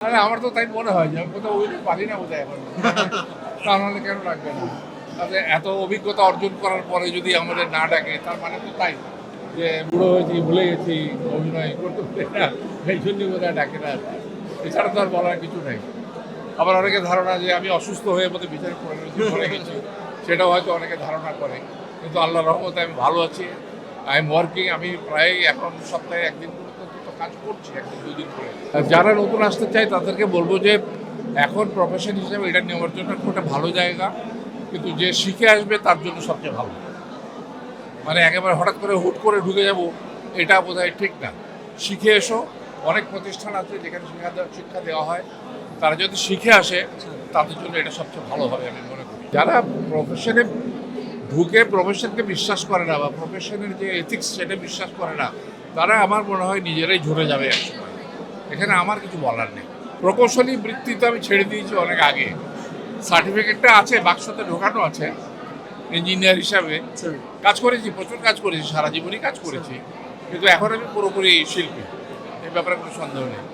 আরে আমার তো তাই মনে হয় যে আমি কোথাও অভিনয় পারি না বোধহয় এখন। তা নাহলে কেন ডাকবে না? তাতে এত অভিজ্ঞতা অর্জন করার পরে যদি আমাদের না ডাকে, তার মানে তো তাই যে বুড়ো হয়েছি, ভুলে গেছি, অভিনয় করতে পারি না, এই জন্যই বোধহয় ডাকে না এছাড়া তো আর বলার কিছু নেই। আবার অনেকে ধারণা যে আমি অসুস্থ হয়ে বোধ বিচার করে গেছি। সেটাও হয়তো অনেকে ধারণা করে। কিন্তু আল্লাহ রহমতে আমি ভালো আছি। আই এম ওয়ার্কিং আমি প্রায় এখন সপ্তাহে একদিন যারা নতুন আসতে চায়, তাদেরকে বলব যে এখন প্রফেশন হিসেবে এটা নেওয়ার জন্য খুব একটা ভালো জায়গা। কিন্তু যে শিখে আসবে, তার জন্য সবচেয়ে ভালো। মানে একেবারে হঠাৎ করে হুট করে ঢুকে যাব, এটা বোধহয় ঠিক না। শিখে এসো। অনেক প্রতিষ্ঠান আছে যেখানে শিক্ষা শিক্ষা দেওয়া হয়। তারা যদি শিখে আসে, তাদের জন্য এটা সবচেয়ে ভালো হবে আমি মনে করি। যারা প্রফেশনে ঢুকে প্রফেশনকে বিশ্বাস করে না বা প্রফেশনের যে এথিক্স সেটা বিশ্বাস করে না তারা আমার মনে হয় নিজেরাই ঝরে যাবে একসময় এখানে আমার কিছু বলার নেই। প্রকৌশলী বৃত্তি তো আমি ছেড়ে দিয়েছি অনেক আগে। সার্টিফিকেটটা আছে বাক্সতে ঢোকানো আছে ইঞ্জিনিয়ার হিসাবে। কাজ করেছি প্রচুর কাজ করেছি সারা জীবনই কাজ করেছি। কিন্তু এখন আমি পুরোপুরি শিল্পী। এই ব্যাপারে কোনো সন্দেহ নেই।